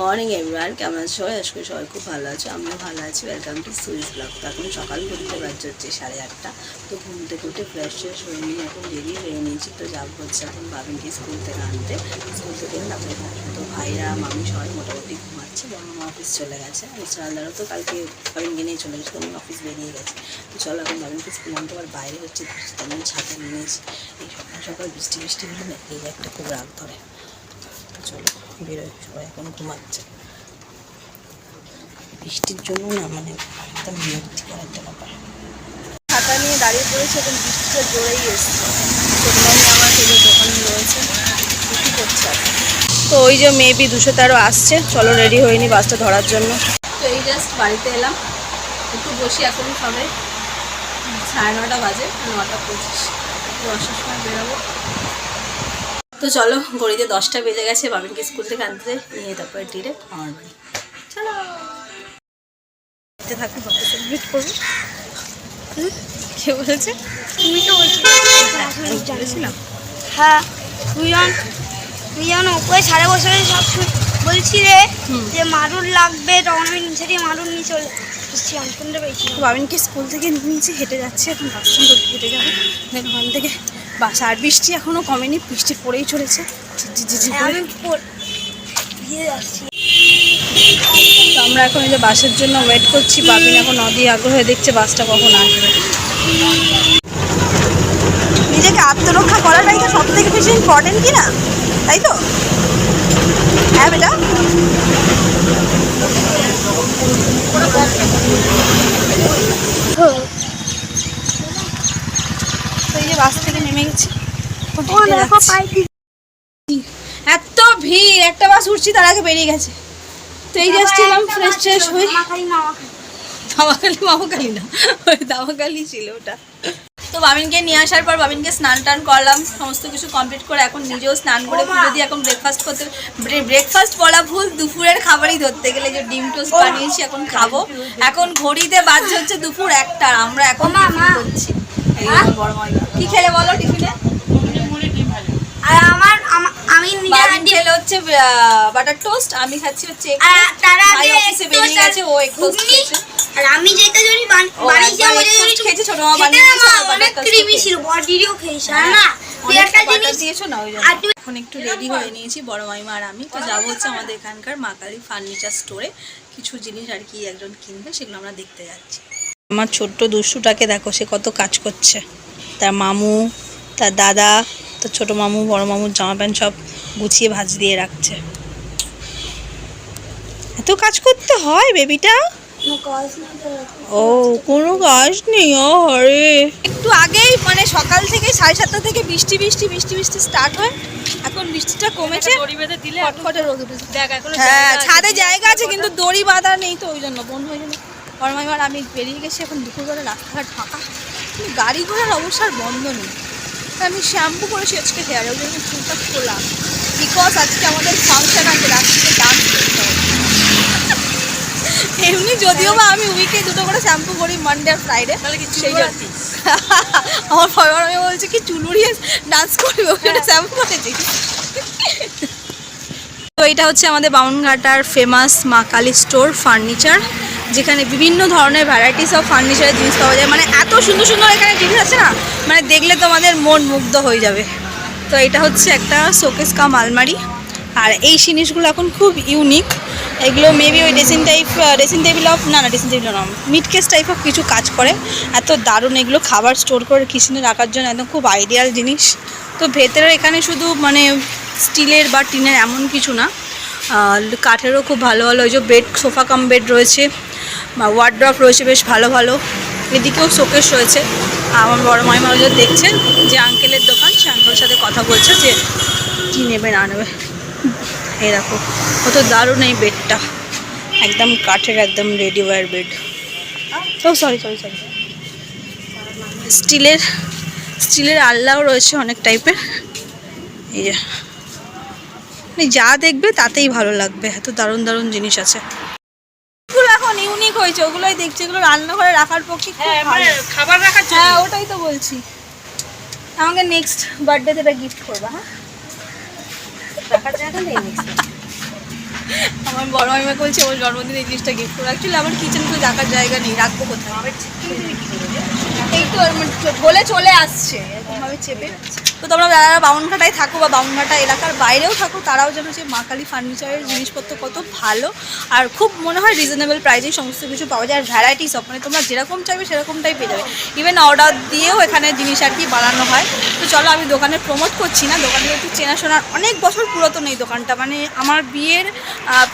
Morning everyone কেমন আছো? সবাই আজকে সবাই খুব ভালো আছো। আমিও ভালো আছি। ওয়েলকাম টু সুইস ব্লগ তো এখন সকাল ঘুরতে বাজছে হচ্ছে সাড়ে আটটা। তো ঘুম থেকে উঠে ফ্রেশ হয়ে নিয়ে এখন রেডি হয়ে নিয়েছি। তো যাব হচ্ছে এখন বাবিনকে স্কুল থেকে আনতে। স্কুল থেকে তারপরে। তো ভাইরা, মামি সবাই মোটামুটি ঘুমাচ্ছে। বড় মামা অফিস চলে গেছে। আর চালদারও তো কালকে বাবিনকে নিয়ে চলে গেছে। তখন অফিস বেরিয়ে গেছে। তো চলো এখন বাবিনকে স্কুল আনতে। আবার বাইরে হচ্ছে তেমন ছাতা নিয়েছি এই সকাল সকাল বৃষ্টি বৃষ্টি হলে না, এই একটা খুব রাগ ধরে। তো চলো। বেরোয় সবাই এখন ঘুমাচ্ছে। বৃষ্টির জন্য না মানে একদম বিরক্তিকর একটা ব্যাপার। ছাতা নিয়ে দাঁড়িয়ে পড়েছে এবং বৃষ্টিটা জোরেই এসছে। ছোটবাবু আমার সেগুলো দোকানে রয়েছে। বিক্রি করছে তো ওই যে মেবি দুশো তেরো আসছে, চলো রেডি হয়নি বাসটা ধরার জন্য। তো এই জাস্ট বাড়িতে এলাম। একটু বসি এখন সবে। সাড়ে নটা বাজে নটা পঁচিশ। দশটার সময় বেরোবো। তো চলো গড়িতে দশটা বেজে গেছে বাবিনকে স্কুল থেকে আনতে নিয়ে তারপরে ডিরেক্ট আমার বাড়ি। চলো। দেখতে থাকো বাবা সেলিব্রেট করব। কে বলেছে? তুমি তো বলেছিলাম। হ্যাঁ তুই তুই যখন উপরে সাড়ে বছরে সব বলছি রে যে মারুর লাগবে তখন আমি নিচে দিয়ে মারুর নিয়ে চলে বাবিনকে স্কুল থেকে নিয়েছি হেঁটে যাচ্ছে এখন বাস স্ট্যান্ড অব্দি হেঁটে যাবে। দেন ওখান থেকে বাস আর বৃষ্টি এখনও কমেনি বৃষ্টি পড়েই চলেছে। আমরা এখন এই যে বাসের জন্য ওয়েট করছি বাবিন এখন নদী আগ্রহে দেখছে বাসটা কখন আসবে। নিজেকে আত্মরক্ষা করাটাই তো সব থেকে বেশি ইম্পর্টেন্ট কি না? তাই তো? হ্যাঁ বেটা? এই যে বাস থেকে নেমে গেছি। এত ভিড় একটা বাস উঠছি তার আগে বেরিয়ে গেছে। তো এই জাস্ট ছিলাম ফ্রেশ হয়ে দামাকালি মামাকালি না ওই দামাকালি ছিল ওটা। তো বাবিনকে নিয়ে আসার পর বাবিনকে স্নান টান করলাম সমস্ত কিছু কমপ্লিট করে এখন নিজেও স্নান করে পুজো দিয়ে এখন ব্রেকফাস্ট করতে ব্রেকফাস্ট বলা ভুল দুপুরের খাবারই ধরতে গেলে যে ডিম টোস্ট বানিয়েছি এখন খাব। এখন ঘড়িতে বাজছে হচ্ছে দুপুর একটা আমরা এখন। করছি। কি খেলে বলো টিফিনে? আর আমার আমি হচ্ছে বাটার টোস্ট আমি খাচ্ছি হচ্ছে। তার আগে অফিসে বেরিয়ে গেছে ও খেয়েছে। আর আমি যেটা খেয়েছে, ছোট বানিয়ে অনেক ক্রিমি ছিল খেয়েছে হ্যাঁ, না। এখন একটু রেডি হয়ে নিয়েছি বড় মাইমা আর আমি। তো যাব হচ্ছে আমাদের এখানকার মা কালী ফার্নিচার স্টোরে কিছু জিনিস আর কি একজন কিনবে সেগুলো আমরা দেখতে যাচ্ছি। আমার ছোট্ট দুষ্টুটাকে দেখো সে কত কাজ করছে। তার মামু তার দাদা তার ছোট মামু বড় মামুর জামা প্যান্ট সব গুছিয়ে ভাজ দিয়ে রাখছে। এত কাজ করতে হয় বেবিটা? তো। ও কোনো কাজ নেই ও হরে একটু আগেই মানে সকাল থেকে সাড়ে সাতটা থেকে বৃষ্টি বৃষ্টি বৃষ্টি বৃষ্টি স্টার্ট হয়। এখন বৃষ্টিটা কমেছে। হ্যাঁ ছাদে জায়গা আছে কিন্তু দড়ি বাঁধা নেই তো ওই জন্য। বন্ধ হয়ে গেল। পরমাইবার আমি বেরিয়ে গেছি এখন দুপুরবেলা রাস্তাঘাট ফাঁকা। গাড়ি ঘোড়ার অবশ্য আর বন্ধ নেই। তাই আমি শ্যাম্পু করেছি আজকে হেয়ারে ওই জন্য চুলটা খোলা বিকজ আজকে আমাদের ফাংশন আছে রাত্রিতে ডান্স করতে হবে। এমনি যদিও বা আমি উইকে দুটো করে শ্যাম্পু করি মানডে আর ফ্রাইডে সেই জন্য। আমার পরিবার আমি বলছে কি চুলুরিয়ে ডান্স করবে? ওখানে শ্যাম্পু করেছি। তো এটা হচ্ছে আমাদের বামনঘাটার ফেমাস মা কালী স্টোর ফার্নিচার যেখানে বিভিন্ন ধরনের ভ্যারাইটিস অফ ফার্নিচারের জিনিস পাওয়া যায়। মানে এত সুন্দর সুন্দর এখানে জিনিস আছে না? মানে দেখলে তোমাদের মন মুগ্ধ হয়ে যাবে। তো এটা হচ্ছে একটা শোকেস কাম আলমারি আর এই জিনিসগুলো এখন খুব ইউনিক এগুলো মেবি ওই dressing type dressing table of না না ড্রেসিং টেবিল না মিড কেস টাইপ অফ কিছু কাজ করে। এত দারুণ এগুলো খাবার স্টোর করে কিচেনে রাখার জন্য একদম খুব আইডিয়াল জিনিস। তো ভেতরে এখানে শুধু মানে স্টিলের বা টিনের এমন কিছু না। কাঠেরও খুব ভালো ভালো ওই যে বেড সোফা কাম বেড রয়েছে। বা ওয়ার্ড্রপ রয়েছে বেশ ভালো ভালো। এদিকেও শোকেস রয়েছে। আমার বড় মাইমা ওই যে দেখছে যে আঙ্কেলের দোকান, সে আঙ্কেলের সাথে কথা বলছে যে, কী নেবে না নেবে? দেখো, কত দারুণ এই বেডটা একদম কাঠের, একদম রেডি ওয়ার বেড ও সরি সরি সরি স্টিলের স্টিলের আল্লাও রয়েছে অনেক টাইপের এই যে মানে যা দেখবে তাতেই ভালো লাগবে। এত দারুণ দারুণ জিনিস আছে। হয়েছে ওগুলোই দেখছি এগুলো রান্নাঘরে রাখার পক্ষে খাবার রাখার হ্যাঁ ওটাই তো বলছি। আমাকে নেক্সট বার্থডেতে এটা গিফট করবা হ্যাঁ? রাখার জায়গা নেই আমার বড় মামিমা বলছে ওর জন্মদিনে এই জিনিসটা গিফট করে অ্যাকচুয়ালি আমার কিচেন তো রাখার জায়গা নেই রাখব কোথায়? এই তো বলে চলে আসছে। এরকমভাবে চেপে তো তোমরা যারা বামুনঘাটায় থাকো বা বামুনঘাটা এলাকার বাইরেও থাকো তারাও যেন যে মা কালী ফার্নিচারের জিনিসপত্র কত ভালো আর খুব মনে হয় রিজনেবল প্রাইসেই সমস্ত কিছু পাওয়া যায়। আর ভ্যারাইটিস অফ মানে তোমরা যেরকম চাইবে সেরকমটাই পেয়ে যাবে। ইভেন অর্ডার দিয়েও এখানে জিনিস আর কি বানানো হয়। তো চলো আমি দোকানে প্রমোট করছি না। দোকানে একটু চেনাশোনার অনেক বছর পুরাতন এই দোকানটা। মানে আমার বিয়ের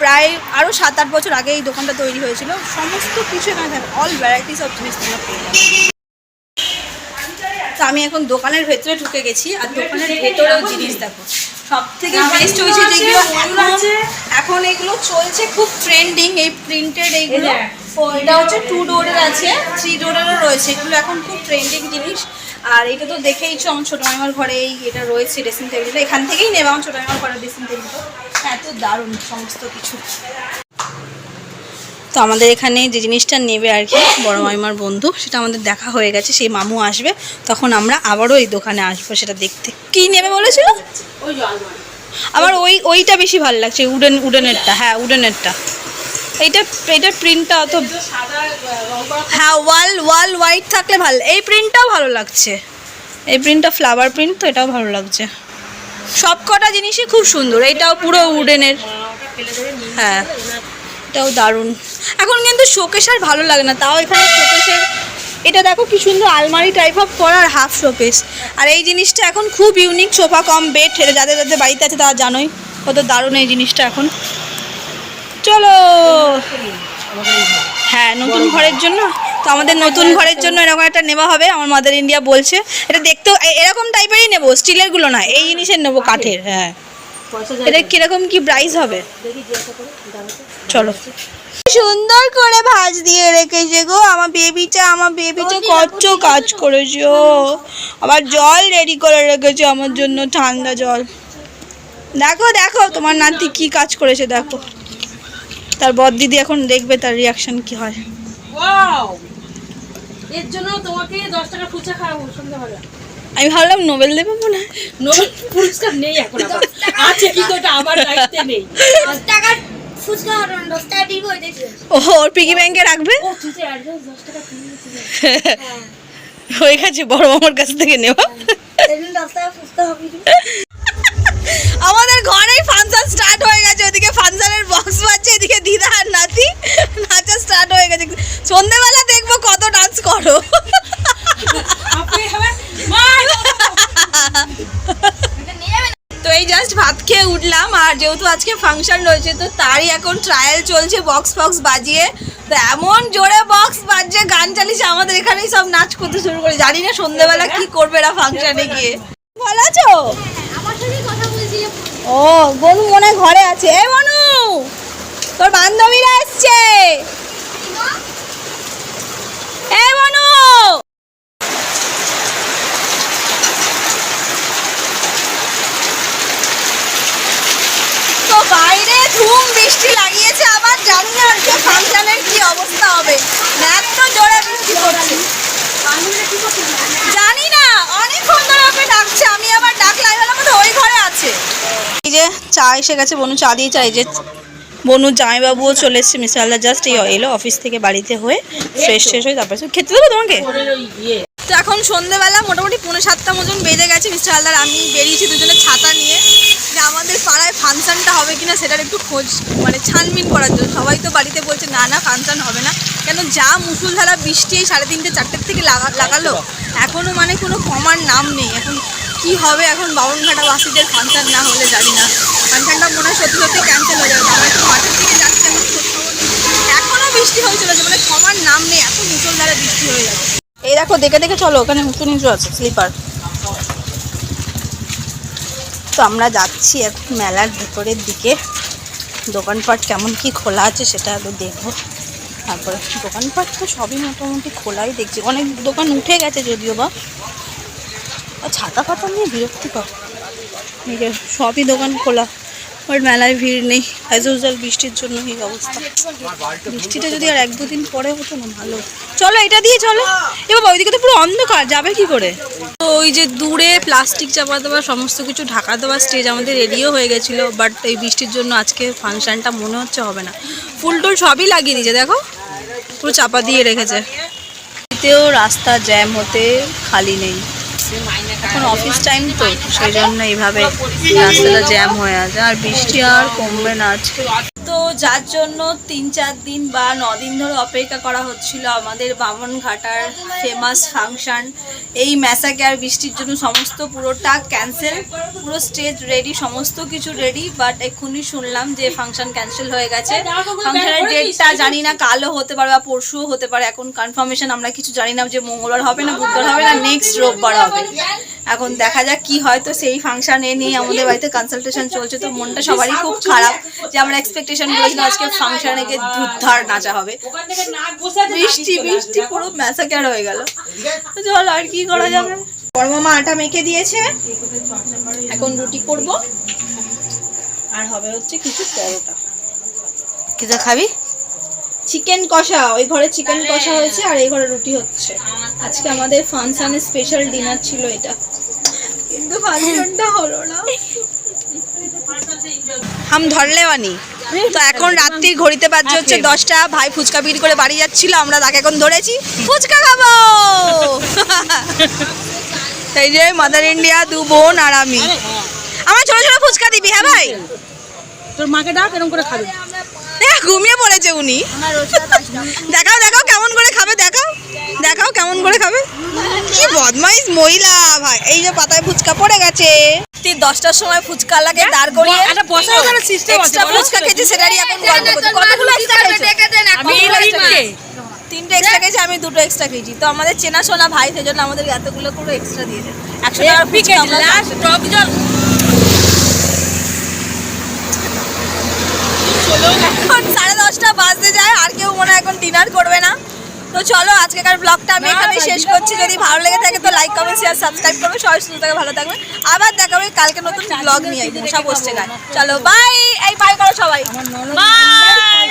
প্রায় আরও সাত আট বছর আগে এই দোকানটা তৈরি হয়েছিল। সমস্ত কিছু এখানে থাকে। অল ভ্যারাইটিস অফ জিনিস তোমরা পেয়ে তো আমি এখন দোকানের ভেতরে ঢুকে গেছি আর দোকানের ভেতরেও জিনিস দেখো। সব থেকে বেস্ট হয়েছে যেগুলো এখন এখন এগুলো চলছে খুব ট্রেন্ডিং এই প্রিন্টেড এইগুলো এটা হচ্ছে টু ডোরের আছে থ্রি ডোরেরও রয়েছে। এগুলো এখন খুব ট্রেন্ডিং জিনিস। আর এটা তো দেখেইছো আমার ছোটো মামার ঘরে এটা রয়েছে ড্রেসিং টেবিলটা এখান থেকেই নেবে আমার ছোটো মামার ঘরের ড্রেসিং টেবিলটা এত দারুণ সমস্ত কিছু। তো আমাদের এখানে যে জিনিসটা নেবে আর কি বড় মামিমার বন্ধু সেটা আমাদের দেখা হয়ে গেছে সেই মামু আসবে। তখন আমরা আবারও এই দোকানে আসব সেটা দেখতে। কি নেবে বলেছিল? আমার ওই ওইটা বেশি ভালো লাগছে উডেন উডেনেরটা হ্যাঁ উডেনেরটা। এইটা এইটার প্রিন্টটা অত হ্যাঁ ওয়াল ওয়াল হোয়াইট থাকলে ভালো। এই প্রিন্টটাও ভালো লাগছে। এই প্রিন্টটা ফ্লাওয়ার প্রিন্ট তো এটাও ভালো লাগছে। সব কটা জিনিসই খুব সুন্দর। এইটাও পুরো উডেনের হ্যাঁ এটাও দারুণ। এখন কিন্তু শোকেশ আর ভালো লাগে না। তাও এখানে শোকেশের এটা দেখো কি সুন্দর আলমারি টাইপ অফ করা আর হাফ শোকেস আর এই জিনিসটা এখন খুব ইউনিক সোফা কম বেড যাদের যাদের বাড়িতে আছে তারা জানোই। কত দারুণ এই জিনিসটা এখন। চলো। হ্যাঁ নতুন ঘরের জন্য তো আমাদের নতুন ঘরের জন্য এরকম একটা নেওয়া হবে আমার মাদার ইন্ডিয়া বলছে। এটা দেখতেও এরকম টাইপেরই নেব স্টিলেরগুলো না এই জিনিসের নেব কাঠের হ্যাঁ। এটা কীরকম কি প্রাইস হবে? চলো। সুন্দর করে ভাজ দিয়ে রেখেছে গো আমার বেবিটা আমার বেবিটা কত কাজ করেছে ও। আবার জল রেডি করে রেখেছে আমার জন্য ঠান্ডা জল। দেখো দেখো তোমার নাতি কি কাজ করেছে দেখো। তার বর দিদি এখন দেখবে তার রিয়াকশন কি হয়। ওয়াও এর জন্য তোমাকে দশ টাকা ফুচকা খাওয়াবো সন্ধ্যাবেলা। আমি ভাবলাম নোবেল দেবে মনে হয়। নোবেল পুরস্কার নেই এখন আবার। আছে কিন্তু এটা আমার দায়িত্বে নেই। দশ টাকার ফুচকা না দশ টাকা দিব ওই দেখি। ও ওর পিগি ব্যাংকে রাখবে। হ্যাঁ গেছে বড় মামার কাছ থেকে নেওয়া? আমাদের ঘরেই ফাংশন স্টার্ট হয়ে গেছে ওদিকে ফাংশনের বক্স বাজছে এদিকে দিদা আর নাতি। নাচা স্টার্ট হয়ে গেছে। সন্ধেবেলা দেখব কত ডান্স করো। তো এই জাস্ট ভাত খেয়ে উঠলাম আর যেহেতু আজকে ফাংশন রয়েছে তো তারই এখন ট্রায়াল চলছে বক্স ফক্স বাজিয়ে। তো এমন জোরে বক্স বাজছে গান চালিয়েছে আমাদের এখানেই সব নাচ করতে শুরু করে। জানি না সন্ধেবেলা কি করবে এরা ফাংশনে গিয়ে। ভালো আছো আমার সাথে কথা বলছি যে ও বনু মনে ঘরে আছে। এ বনু! তোর বান্ধবীরা এসছে। বাইরে ধুম বৃষ্টি লাগিয়েছে আবার, জানি না আজকে ফাংশনের কি অবস্থা হবে। এত জোরে বৃষ্টি পড়ছে। জানি না, অনেকক্ষণ ধরে ওকে ডাকছে, আমি আবার ডাকলাম ওই ঘরে আছে। এই যে চা এসে গেছে, বনু চা দিয়ে চাই যে বনু জামাইবাবুও চলে এসছে মিস্টার আল্লাহ জাস্ট এই এলো অফিস থেকে বাড়িতে হয়ে ফ্রেশ শেষ হয়ে তারপরে খেতে দেবো তোমাকে? তো এখন সন্ধেবেলা, মোটামুটি পনেরো সাতটা মতন বেজে গেছে মিস্টার হালদার আমি বেরিয়েছি দুজনে ছাতা নিয়ে। যে আমাদের পাড়ায় ফাংশানটা হবে কিনা সেটার একটু খোঁজ মানে ছানবিন করার জন্য। সবাই তো বাড়িতে বলছে, না না, ফাংশান হবে না। কেন যা মুসুলধারা বৃষ্টি এই সাড়ে তিনটে চারটের থেকে লাগা, লাগালো এখনও মানে কোনো কমার নাম নেই। এখন কি হবে? এখন বাউনঘাটা বাসীদের ফাংশান না হলে জানি না। ফাংশনটা মনে হয় সত্যি সত্যি ক্যান্সেল হয়ে যাবে আমরা একটু মাঠের দিকে যাচ্ছি এখন খোঁজ খবর নেই। এখনও বৃষ্টি হয়ে চলেছে মানে কমার নাম নেই এত মুসলধারে বৃষ্টি হয়ে যাবে এই দেখো, দেখে দেখে চলো, ওখানে উঁচু নিচু আছে স্লিপার তো আমরা যাচ্ছি এখন মেলার ভেতরের দিকে। দোকানপাট কেমন কি খোলা আছে সেটা আগে দেখব। তারপরে দোকানপাট তো সবই মোটামুটি খোলাই দেখছি। অনেক দোকান উঠে গেছে যদিও বা। ছাতা ফাতা নিয়ে বিরক্তিকর। সবই দোকান খোলা। বাট মেলায় ভিড় নেই। অ্যাজ ইউজুয়াল বৃষ্টির জন্য এই অবস্থা। বৃষ্টিটা যদি আর এক দুদিন পরে হতো না ভালো। চলো এটা দিয়ে চলো। এ বাবা ওইদিকে তো পুরো অন্ধকার যাবে কি করে? তো ওই যে দূরে প্লাস্টিক চাপা দেওয়া সমস্ত কিছু ঢাকা দেওয়া স্টেজ আমাদের রেডিও হয়ে গেছিল বাট এই বৃষ্টির জন্য আজকে ফাংশনটা মনে হচ্ছে হবে না। ফুল টুল সবই লাগিয়ে দিয়েছে দেখো। পুরো চাপা দিয়ে রেখেছে। এতেও রাস্তা জ্যাম হতে খালি নেই। এখন অফিস টাইম তো, সেই জন্য এইভাবে রাস্তাটা জ্যাম হয়ে আছে। আর বৃষ্টি আর কমবে না আজকে। তো যার জন্য তিন চার দিন বা দিন ধরে অপেক্ষা করা হচ্ছিল আমাদের বামনঘাটার ফেমাস ফাংশন এই ম্যাসাকে আর বৃষ্টির জন্য সমস্ত পুরোটা ক্যান্সেল পুরো স্টেজ রেডি সমস্ত কিছু রেডি বাট এক্ষুনি শুনলাম যে ফাংশন ক্যান্সেল হয়ে গেছে। ফাংশানের ডেটটা জানি না, কালও হতে পারে বা পরশুও হতে পারে। এখন কনফার্মেশন আমরা কিছু জানি না যে মঙ্গলবার হবে না, বুধবার হবে না নেক্সট রোববার হবে। এখন দেখা যাক কি হয়। তো সেই ফাংশনে নিয়ে আমাদের বাড়িতে কনসালটেশন চলছে। তো মনটা সবারই খুব খারাপ যে আমরা এক্সপেকটেশন করেছিলাম আজকে ফাংশনে গিয়ে ধুদ্ধার নাচা হবে। বৃষ্টি বৃষ্টি পুরো ম্যাসাকার হয়ে গেল। চল আর কি করা যাবে? বড়মামা আটা মেখে দিয়েছে। এখন রুটি করব। আর হবে হচ্ছে কিছু পরোটা। কিতা খাবি? চিকেন কষা। ওই ঘরে চিকেন কষা হয়েছে আর এই ঘরে রুটি হচ্ছে। আজকে আমাদের ফাংশনের স্পেশাল ডিনার ছিল এটা। কিন্তু ফাংশনটা হলো না। হাম ধরলে বানি তো এখন রাত্রির ঘড়িতে বাজছে হচ্ছে দশটা ভাই ফুচকা বিক্রি করে বাড়ি যাচ্ছিল আমরা তাকে এখন ধরেছি ফুচকা খাব! এই যে মাদার ইন্ডিয়া দু বোন আর আমি। আমার ছোট ছোট ফুচকা দিবি হ্যাঁ ভাই? তোর মাকে ডাক এরকম করে খাবে। ঘুমিয়ে পড়েছে উনি। দেখাও দেখাও কেমন করে খাবে দেখাও। দেখাও কেমন করে খাবে। কি বদমাইশ মহিলা ভাই। এই যে পাতায় ফুচকা পড়ে গেছে। ঠিক দশটার সময় ফুচকা লাগে দাঁড় করিয়ে একটা বসার ওখানে system আছে, ফুচকা খেয়েছি সেটারই এখন গল্প করছি কতগুলো এক্সট্রা খেয়েছো? আমি তিনটে। তিনটে এক্সট্রা খেয়েছি আমি দুটো এক্সট্রা খেয়েছি। তো আমাদের চেনা শোনা ভাই সেজন্য আমাদের এতগুলো করে এক্সট্রা দিয়েছে। একশো টাকার ফুচকা লাস্ট টক জল এখন সাড়ে দশটা বাজতে যায় আর কেউ মনে হয় এখন ডিনার করবে না তো চলো আজকেকার ব্লগটা আমি এখানে শেষ করছি। যদি ভালো লেগে থাকে তো লাইক কমেন্ট শেয়ার সাবস্ক্রাইব করবে। সবাই সুস্থ থাকে ভালো থাকবে। আবার দেখা হবে কালকে নতুন ব্লগ নিয়ে। আসব সব বসছে গায়ে। চলো বাই এই বাই করো সবাই। বাই